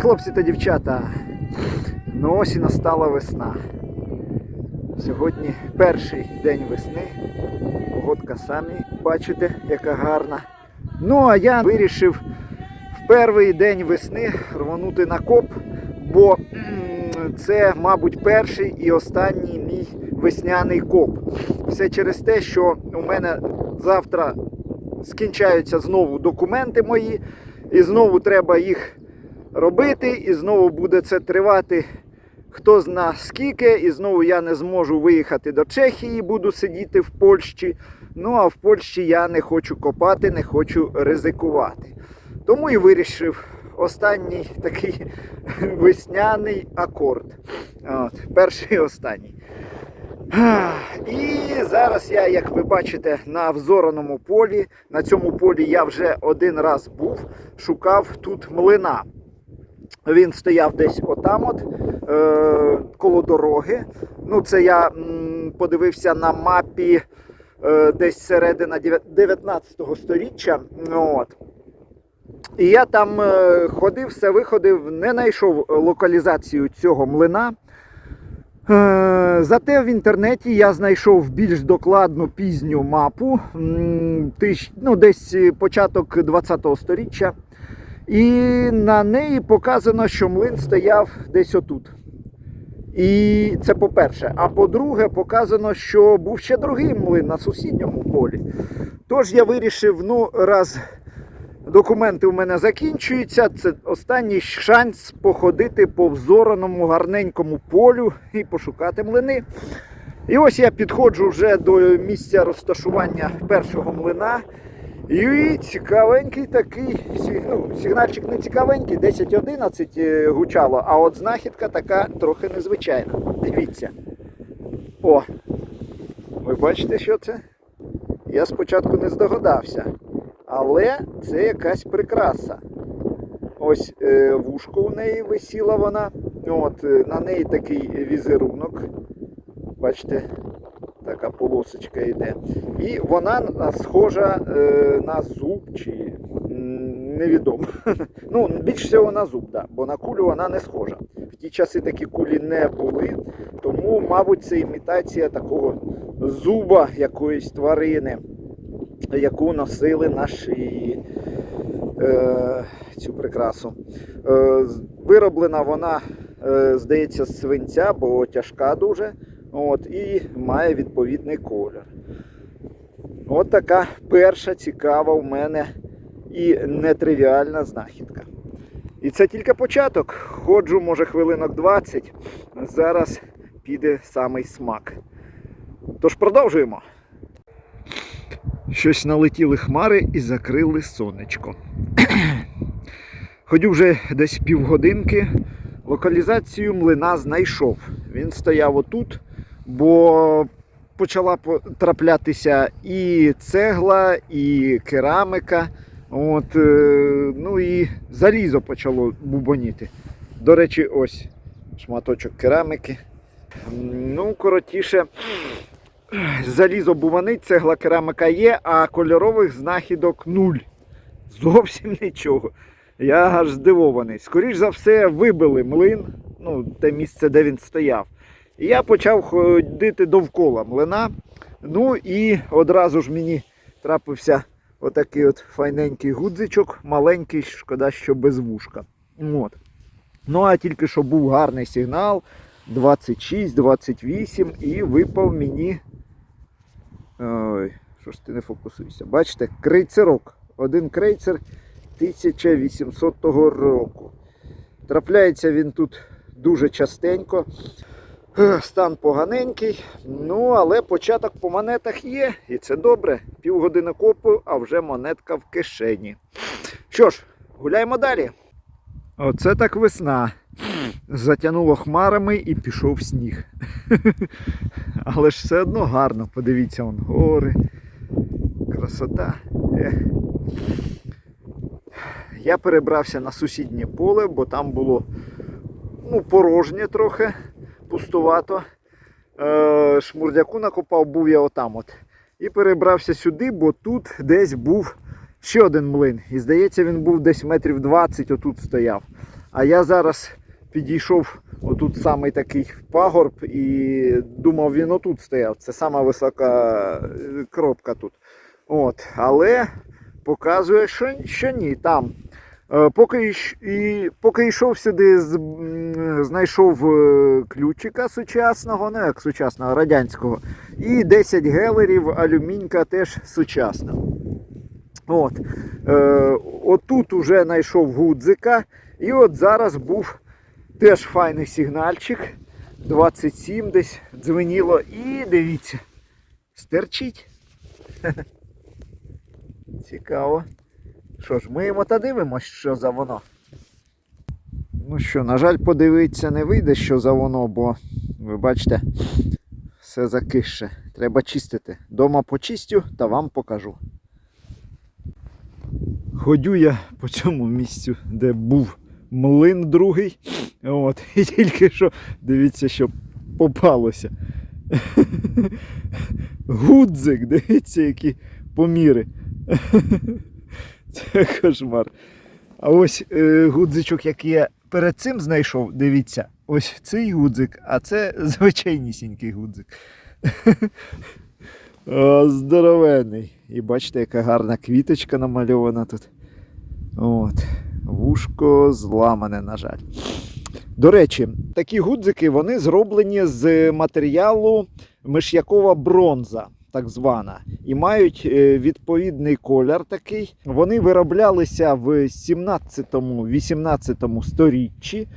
Хлопці та дівчата! Ну ось і настала весна. Сьогодні перший день весни. Погодка самі бачите, яка гарна. Ну а я вирішив в перший день весни рванути на коп, бо це, мабуть, перший і останній мій весняний коп. Все через те, що у мене завтра скінчаються знову документи мої, і знову треба їх робити, і знову буде це тривати хто зна скільки, і знову я не зможу виїхати до Чехії, буду сидіти в Польщі. Ну а в Польщі я не хочу копати, не хочу ризикувати. Тому і вирішив останній такий весняний акорд. От, перший і останній. І зараз я, як ви бачите, на взораному полі. На цьому полі я вже один раз був, шукав тут млина. Він стояв десь отам, от, е, коло дороги. Ну, це я м, подивився на мапі е, десь середина 19 століття. От. І я там е, ходив, все виходив, не знайшов локалізацію цього млина. Е, Зате в інтернеті я знайшов більш докладну пізню мапу, м, тиш- ну, десь початок 20-го століття. І на неї показано, що млин стояв десь отут. І це по-перше. А по-друге, показано, що був ще другий млин на сусідньому полі. Тож я вирішив, ну, раз документи у мене закінчуються, це останній шанс походити по взораному гарненькому полю і пошукати млини. І ось я підходжу вже до місця розташування першого млина. І цікавенький такий, ну, сигнальчик не цікавенький, 10-11 е, гучало, а от знахідка така трохи незвичайна. Дивіться. О! Ви бачите, що це? Я спочатку не здогадався. Але це якась прикраса. Ось е, вушко у неї висіла вона. От, е, на неї такий візерунок. Бачите, така полосочка йде. І вона схожа е, на зуб чи невідомо. ну, більш всього на зуб, да, бо на кулю вона не схожа. В ті часи такі кулі не були, тому, мабуть, це імітація такого зуба якоїсь тварини, яку носили на шиї. Е, цю прикрасу. Е, вироблена вона, здається, з свинця, бо тяжка дуже. От, і має відповідний колір. От така перша цікава в мене і нетривіальна знахідка. І це тільки початок. Ходжу, може, хвилинок 20. Зараз піде самий смак. Тож продовжуємо. Щось налетіли хмари і закрили сонечко. Ходю вже десь півгодинки. Локалізацію млина знайшов. Він стояв отут, бо почала траплятися і цегла, і кераміка. От, е, ну і залізо почало бубоніти. До речі, ось шматочок кераміки. Ну, коротіше, залізо бубонить, цегла кераміка є, а кольорових знахідок нуль. Зовсім нічого. Я аж здивований. Скоріш за все, вибили млин, ну, те місце, де він стояв. І я почав ходити довкола млина. Ну і одразу ж мені трапився отакий от файненький гудзичок, маленький, шкода, що без вушка. От. Ну, а тільки що був гарний сигнал 26-28 і випав мені. Ой, що ж ти не фокусуєшся? Бачите, крейцерок. Один крейцер 1800 року. Трапляється він тут дуже частенько. Стан поганенький, ну але початок по монетах є, і це добре. Півгодини копу, а вже монетка в кишені. Що ж, гуляємо далі. Оце так весна. Затягнуло хмарами і пішов сніг. Але ж все одно гарно, подивіться, вон гори. Красота. Я перебрався на сусіднє поле, бо там було ну, порожнє трохи, пустувато. Е, шмурдяку накопав, був я отам от. І перебрався сюди, бо тут десь був ще один млин. І здається, він був десь метрів 20 отут стояв. А я зараз підійшов отут самий такий пагорб і думав, він отут стояв. Це сама висока е, кропка тут. От. Але показує, що, що ні, там. Е, Поки, і, поки йшов сюди, знайшов е, ключика сучасного, не як сучасного, радянського, і 10 гелерів, алюмінька теж сучасна. От. Е, отут уже знайшов гудзика, і от зараз був теж файний сигнальчик. 27 десь дзвеніло. І дивіться, стерчить. Цікаво. Що ж, миємо та дивимось, що за воно. Ну що, на жаль, подивитися не вийде, що за воно, бо ви бачите, все закише. Треба чистити. Дома почистю та вам покажу. Ходю я по цьому місцю, де був млин другий. От, і тільки що дивіться, що попалося. Гудзик, дивіться, які поміри. Це кошмар. А ось е, гудзичок, який я перед цим знайшов, дивіться, ось цей гудзик, а це звичайнісінький гудзик. О, здоровенний. І бачите, яка гарна квіточка намальована тут. От. Вушко зламане, на жаль. До речі, такі гудзики вони зроблені з матеріалу миш'якова бронза, так звана, і мають е, відповідний колір такий. Вони вироблялися в 17-18 сторіччі.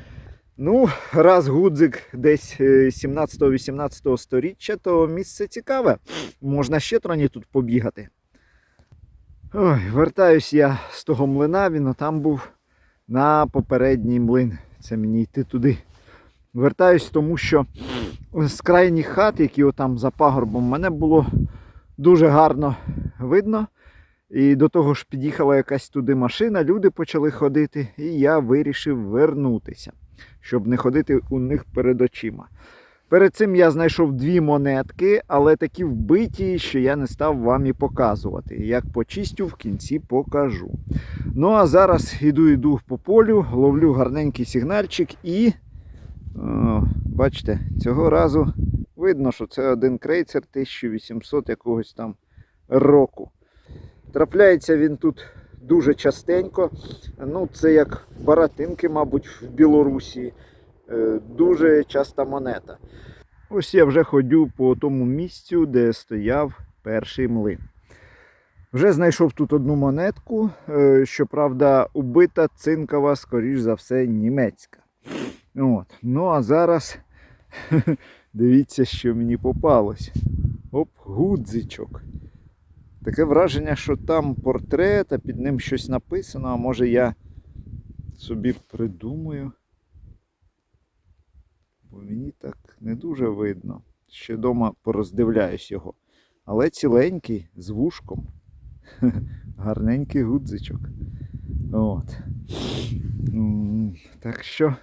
Ну, раз гудзик десь е, 17-18 сторіччя, то місце цікаве. Можна ще троні тут побігати. Ой, вертаюсь я з того млина, він там був на попередній млин. Це мені йти туди. Вертаюсь, тому що з крайніх хат, які отам за пагорбом, мене було дуже гарно видно. І до того ж під'їхала якась туди машина, люди почали ходити, і я вирішив вернутися, щоб не ходити у них перед очима. Перед цим я знайшов дві монетки, але такі вбиті, що я не став вам і показувати. Як почистю, в кінці покажу. Ну а зараз іду іду по полю, ловлю гарненький сигнальчик і. Бачите, цього разу видно, що це один крейцер 1800 якогось там року. Трапляється він тут дуже частенько. Ну, це як баратинки, мабуть, в Білорусі. Е, Дуже часта монета. Ось я вже ходю по тому місцю, де стояв перший млин. Вже знайшов тут одну монетку, е, щоправда, убита цинкова, скоріш за все, німецька. От. Ну а зараз дивіться, що мені попалось. Оп, гудзичок. Таке враження, що там портрет, а під ним щось написано, а може я собі придумаю. Бо мені так не дуже видно. Ще вдома пороздивляюсь його. Але ціленький, з вушком. Гарненький гудзичок. От. Так що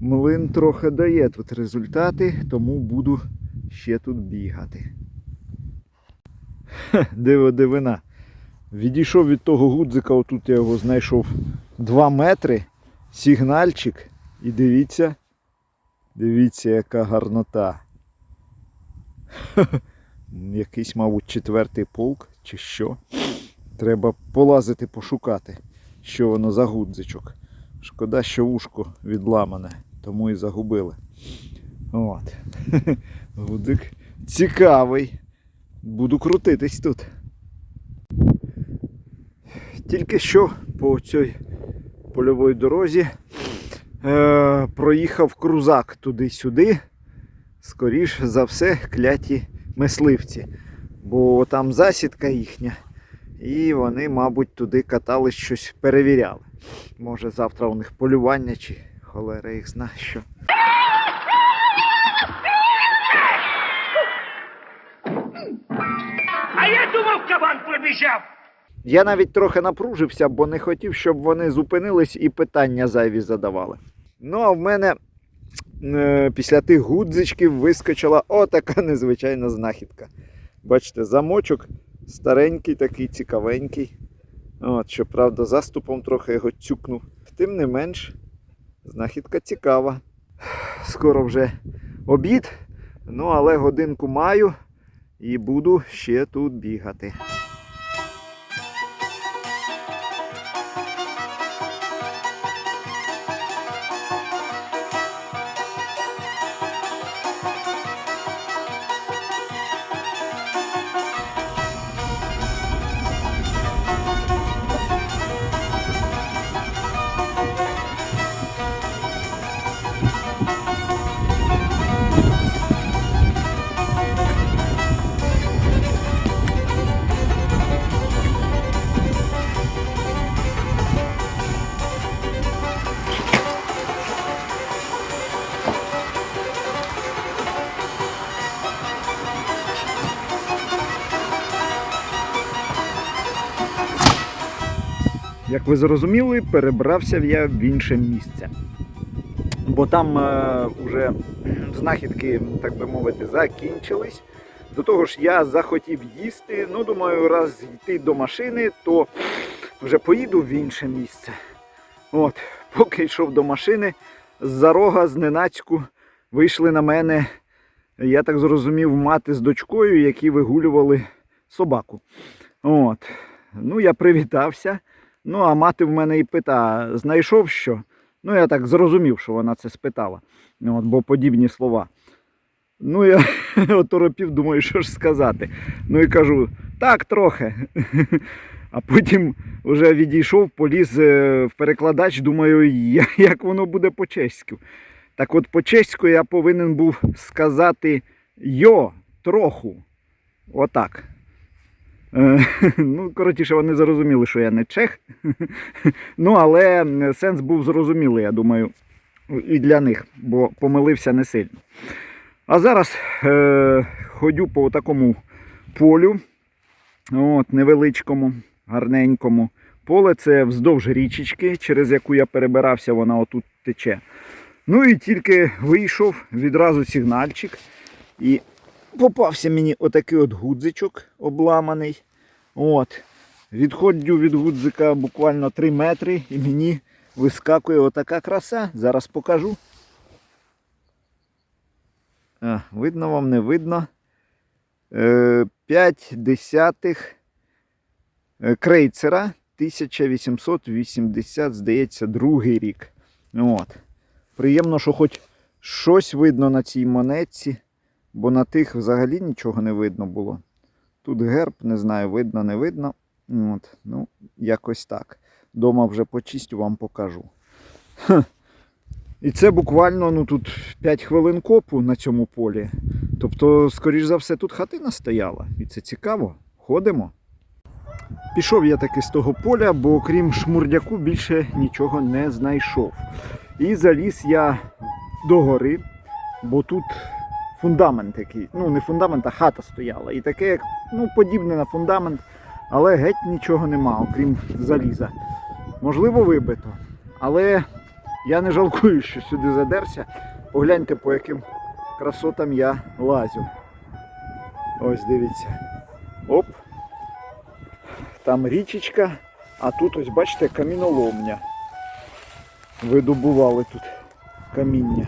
млин трохи дає тут результати, тому буду ще тут бігати. Диво дивина. Відійшов від того гудзика, отут я його знайшов 2 метри, сигнальчик. І дивіться, дивіться, яка гарнота. Якийсь, мабуть, четвертий полк чи що. Треба полазити, пошукати, що воно за гудзичок. Шкода, що вушко відламане, тому і загубили. От. Гудзик цікавий. Буду крутитись тут. Тільки що по цій польовій дорозі е, проїхав крузак туди-сюди. Скоріш за все, кляті мисливці. Бо там засідка їхня. І вони, мабуть, туди катались щось перевіряли. Може завтра у них полювання чи холера їх зна що. А я думав, кабан пробіжав. Я навіть трохи напружився, бо не хотів, щоб вони зупинились і питання зайві задавали. Ну, а в мене е, після тих гудзичків вискочила отака незвичайна знахідка. Бачите, замочок старенький, такий цікавенький. От, щоправда, заступом трохи його цюкнув. Тим не менш, Знахідка цікава. Скоро вже обід, ну але годинку маю і буду ще тут бігати. Як ви зрозуміли, перебрався я в інше місце. Бо там е, вже знахідки, так би мовити, закінчились. До того ж, я захотів їсти. Ну, думаю, раз йти до машини, то вже поїду в інше місце. От, поки йшов до машини, з-за рога, зненацьку вийшли на мене, я так зрозумів, мати з дочкою, які вигулювали собаку. От. Ну, я привітався. Ну, а мати в мене і пита, знайшов що? Ну, я так зрозумів, що вона це спитала. От, бо подібні слова. Ну, я оторопів, думаю, що ж сказати. Ну і кажу, так, трохи. А потім вже відійшов, поліз е, в перекладач, думаю, як воно буде по-чеську. Так от по-чеську я повинен був сказати йо, троху. Отак. Е, Ну, коротше, вони зрозуміли, що я не чех. Ну, але сенс був зрозумілий, я думаю, і для них, бо помилився не сильно. А зараз е, ходю по такому полю, от, невеличкому, гарненькому. Поле це вздовж річечки, через яку я перебирався, вона отут тече. Ну і тільки вийшов відразу сигнальчик. І попався мені отакий от гудзичок обламаний. От. Відходжу від гудзика буквально 3 метри і мені вискакує отака краса. Зараз покажу. А, видно вам, не видно. Е, 5 десятих е, крейцера 1880, здається, другий рік. От. Приємно, що хоч щось видно на цій монетці, бо на тих взагалі нічого не видно було. Тут герб, не знаю, видно, не видно. От, ну, якось так. Дома вже почистю, вам покажу. І це буквально ну, тут 5 хвилин копу на цьому полі. Тобто, скоріш за все, тут хатина стояла. І це цікаво. Ходимо. Пішов я таки з того поля, бо окрім шмурдяку більше нічого не знайшов. І заліз я до гори, бо тут фундамент який. Ну, не фундамент, а хата стояла. І таке, як ну, подібне на фундамент, але геть нічого нема, окрім заліза. Можливо, вибито. Але я не жалкую, що сюди задерся. Погляньте, по яким красотам я лазю. Ось дивіться. Оп. Там річечка, а тут ось бачите каміноломня. Видобували тут каміння.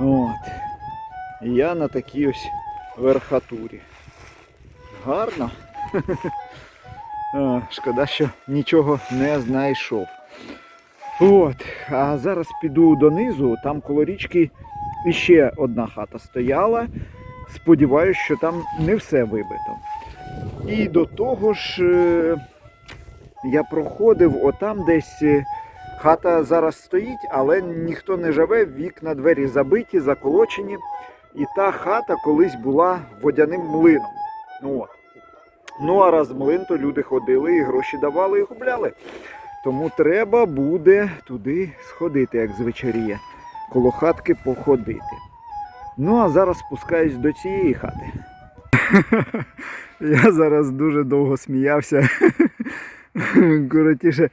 От. Я на такій ось верхатурі. Гарно. Шкода, що нічого не знайшов. От. А зараз піду донизу, там коло річки іще одна хата стояла. Сподіваюсь, що там не все вибито. І до того ж, е, я проходив, отам десь е, хата зараз стоїть, але ніхто не живе, вікна, двері забиті, заколочені. І та хата колись була водяним млином. Ну, от. ну а раз млин, то люди ходили і гроші давали і губляли. Тому треба буде туди сходити, як звечоріє, коло хатки походити. Ну а зараз спускаюсь до цієї хати. Я зараз дуже довго сміявся. Коротіше,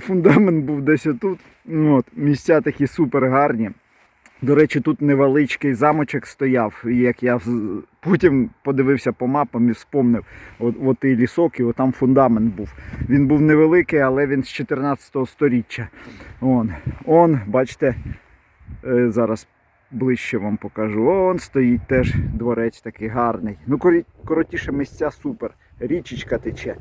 фундамент був десь отут. Ну, От, місця такі супер гарні. До речі, тут невеличкий замочок стояв. Як я потім подивився по мапам і вспомнив, от, от і лісок, і там фундамент був. Він був невеликий, але він з 14 сторіччя. Он, он, бачите, е, зараз ближче вам покажу. Он стоїть теж дворець такий гарний. Ну, коротіше місця супер. Річечка тече.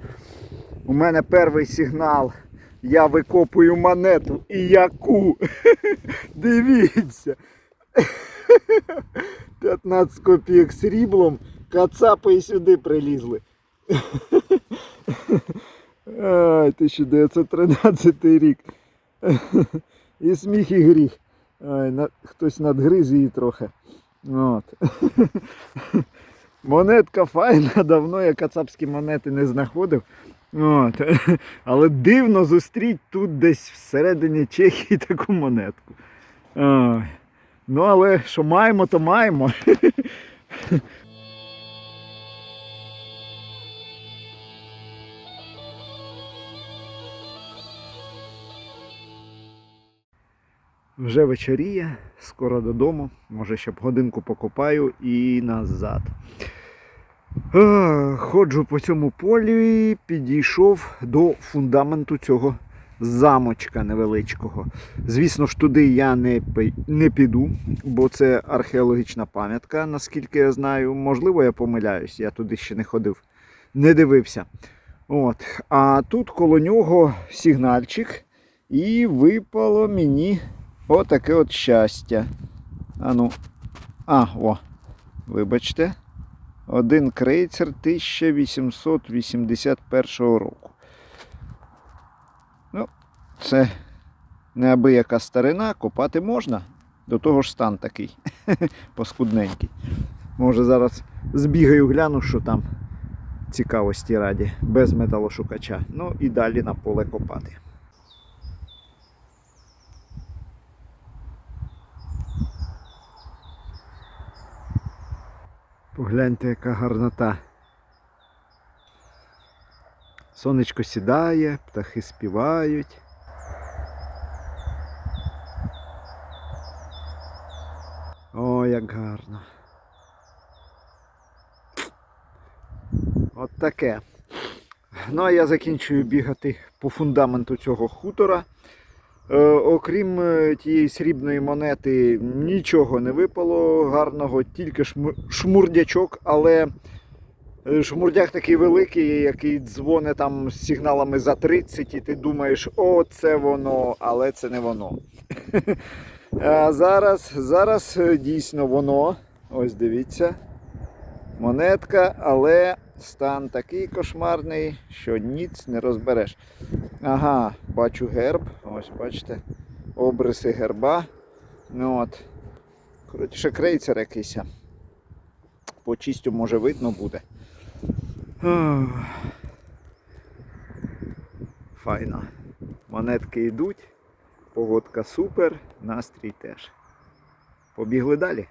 У мене перший сигнал. Я викопую монету. І яку? Дивіться. 15 копійок сріблом. Кацапи і сюди прилізли. Ай, 1913 рік. І сміх і гріх. Ай, на, хтось надгриз її трохи. От. Монетка файна, давно я кацапські монети не знаходив. От. Але дивно зустріть тут десь всередині Чехії таку монетку. Ой. Ну, але що маємо, то маємо. Вже вечоріє, скоро додому. Може ще б годинку покопаю і назад. Ходжу по цьому полі, підійшов до фундаменту цього замочка невеличкого. Звісно ж, туди я не, не піду, бо це археологічна пам'ятка, наскільки я знаю. Можливо, я помиляюсь, я туди ще не ходив, не дивився. От. А тут коло нього сигнальчик, і випало мені отаке от щастя. А ну. А, о, вибачте. Один крейцер 1881 року. Ну, це неабияка старина, копати можна. До того ж стан такий паскудненький. Може зараз збігаю, гляну, що там цікавості раді, без металошукача. Ну і далі на поле копати. Погляньте, яка гарнота. Сонечко сідає, птахи співають. О, як гарно. От таке. Ну, а я закінчую бігати по фундаменту цього хутора. Е, окрім е, тієї срібної монети, нічого не випало гарного, тільки шмурдячок, але е, шмурдяк такий великий, який дзвонить там з сигналами за 30, і ти думаєш, о, це воно, але це не воно. А зараз, зараз дійсно воно. Ось дивіться. Монетка, але стан такий кошмарний, що ніц не розбереш. Ага, бачу герб. Ось бачите. Обриси герба. Ну от. Коротше, крейцер якийсь. По чистю може видно буде. Файно. Монетки йдуть. Погодка супер, настрій теж. Побігли далі.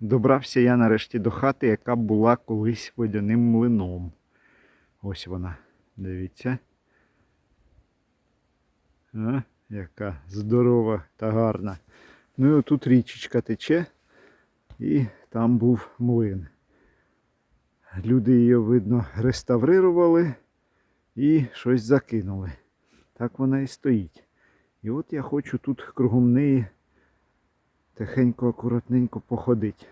Добрався я нарешті до хати, яка була колись водяним млином. Ось вона. Дивіться. А, яка здорова та гарна. Ну і тут річечка тече, і там був млин. Люди її, видно, реставрирували і щось закинули. Так вона і стоїть. І от я хочу тут кругом неї тихенько, акуратненько походити.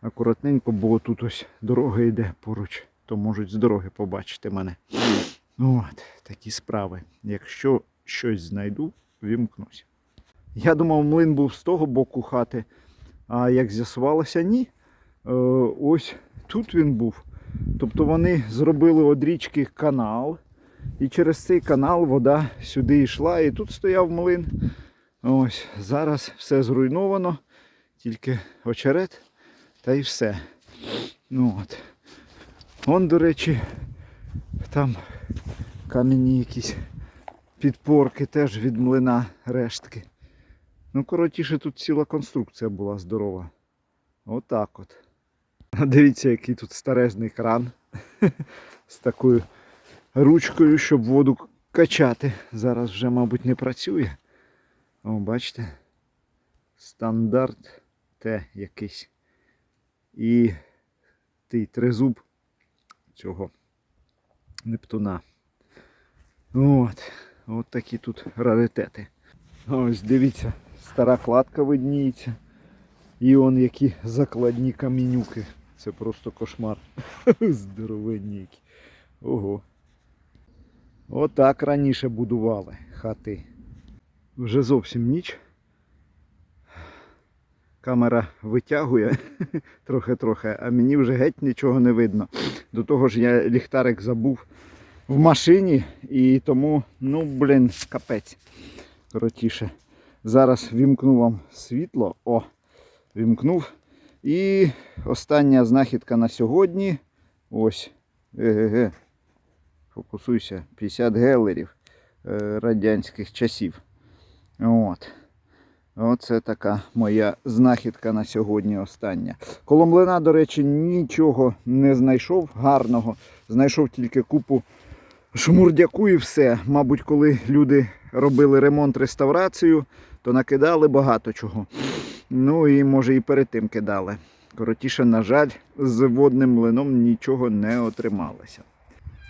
Акуратненько, бо тут ось дорога йде поруч, то можуть з дороги побачити мене. Ну От, такі справи. Якщо щось знайду, вімкнусь. Я думав, млин був з того боку хати, а як з'ясувалося, ні. Е, ось тут він був. Тобто вони зробили од річки канал, і через цей канал вода сюди йшла, і тут стояв млин. Ось зараз все зруйновано, тільки очерет та й все. Ну от. Вон, до речі, там кам'яні якісь підпорки теж від млина рештки. Ну, коротіше, тут ціла конструкція була здорова. Отак от. А Дивіться, який тут старезний кран з такою ручкою, щоб воду качати. Зараз вже, мабуть, не працює. О, бачите? стандарт Т якийсь. І той тризуб цього Нептуна. От. От такі тут раритети. Ось дивіться, стара кладка видніється. І он які закладні камінюки. Це просто кошмар. Здоровенні які. Ого. Отак раніше будували хати. Вже зовсім ніч. Камера витягує трохи-трохи, а мені вже геть нічого не видно. До того ж я ліхтарик забув в машині і тому, ну, блін, капець. Коротіше. Зараз вімкну вам світло. О, вімкнув. І остання знахідка на сьогодні. Ось. Еге-ге. Фокусуйся. 50 гелерів е, радянських часів. От. Оце така моя знахідка на сьогодні остання. Коло млина, до речі, нічого не знайшов гарного. Знайшов тільки купу шмурдяку і все. Мабуть, коли люди робили ремонт, реставрацію, то накидали багато чого. Ну і може і перед тим кидали. Коротіше, на жаль, з водним млином нічого не отрималося.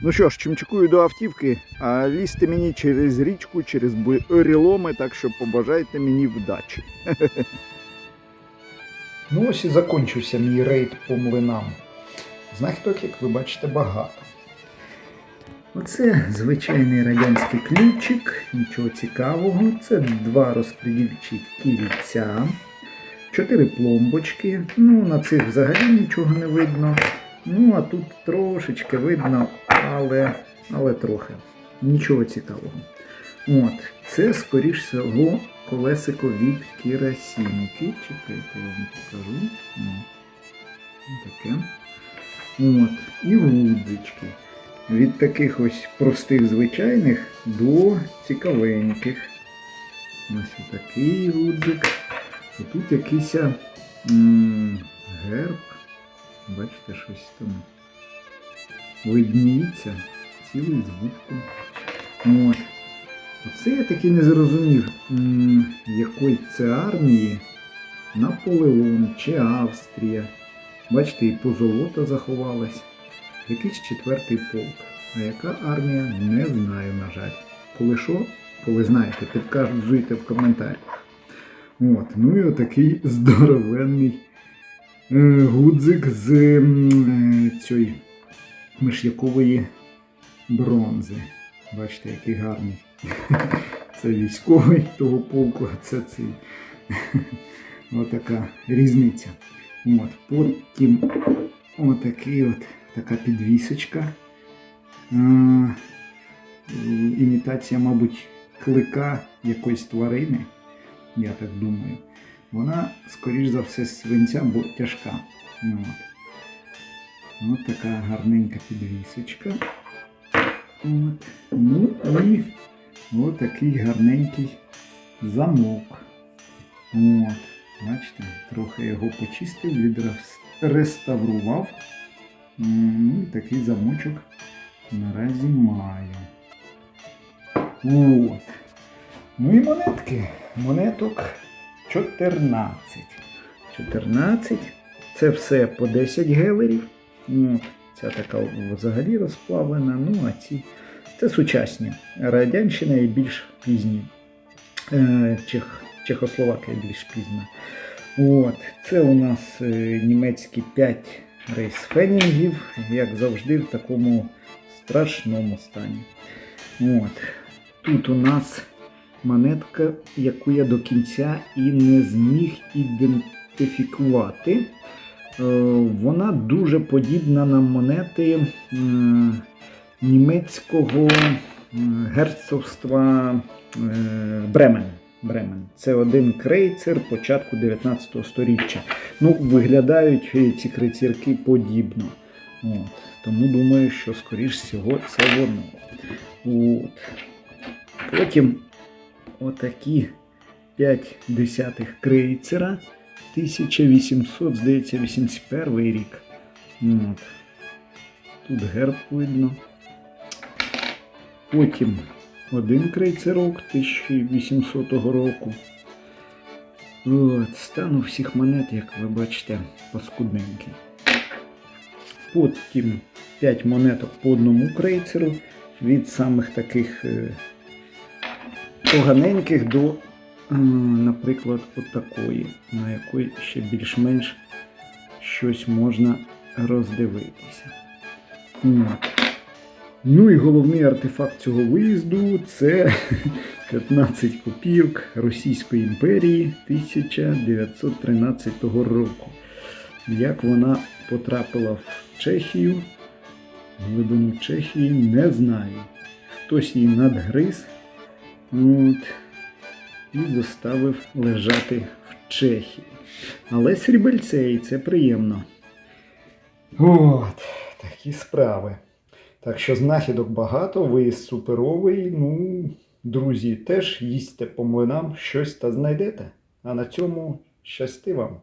Ну що ж, чимчикую до автівки, а лізти мені через річку, через буреломи, так що побажайте мені вдачі. Ну ось і закінчився мій рейд по млинам. Знахідок, як ви бачите, багато. Оце звичайний радянський ключик, нічого цікавого. Це два розподільчі кільця, чотири пломбочки. Ну, на цих взагалі нічого не видно. Ну, а тут трошечки видно, але, але трохи. Нічого цікавого. От, це, скоріш всього, колесико від керосинки. Чекайте, я вам покажу. Таке. От, і гудзички. Від таких ось простих звичайних до цікавеньких. Ось такий гудзик. І тут якийсь м, герб. Бачите, щось там видніється. Цілий звук. От. Оце я таки не зрозумів, якої це армії Наполеон чи Австрія. Бачите, і позолота заховалась. Якийсь четвертий полк. А яка армія, не знаю, на жаль. Коли що, коли знаєте, підказуйте в коментарях. От, ну і отакий здоровенний гудзик з е, цієї миш'якової бронзи. Бачите, який гарний. Це військовий того полку, а це цей. Отака різниця. От, потім отакий от, така підвісочка. А, імітація, мабуть, клика якоїсь тварини. Я так думаю. Вона, скоріш за все, свинця, бо тяжка. Ну, От. От така гарненька підвісочка. От. Ну і от такий гарненький замок. От. Бачите, трохи його почистив, відреставрував. Ну і такий замочок наразі маю. От. Ну і монетки. Монеток 14. 14. Це все по 10 гелерів. От. Ця така взагалі розплавлена. Ну, а ці це сучасні. Радянщина і більш пізні. Е, Чех, Чехословакія більш пізна. От. Це у нас е, німецькі 5 рейсфенінгів, як завжди, в такому страшному стані. От. Тут у нас монетка, яку я до кінця і не зміг ідентифікувати. Е, Вона дуже подібна на монети німецького герцогства е, Бремен. Бремен. Це один крейцер початку 19 століття. Ну, виглядають ці крейцерки подібно. От. Тому думаю, що скоріш всього це воно. От. Потім отакі 5 десятих крейцера 1800, здається, 81 рік. От. Тут герб видно. Потім один крейцерок 1800 року. От, стан у всіх монет, як ви бачите, паскудненький. Потім 5 монеток по одному крейцеру. Від самих таких е, поганеньких до, наприклад, отакої, на якої ще більш-менш щось можна роздивитися. Ну і головний артефакт цього виїзду це 15 копійок Російської імперії 1913 року. Як вона потрапила в Чехію, в глибину Чехії, не знаю. Хтось її надгриз от, і заставив лежати в Чехії. Але срібельце, і це приємно. От, такі справи. Так що знахідок багато, виїзд суперовий. Ну, друзі, теж їсьте по млинам щось та знайдете. А на цьому щасти вам!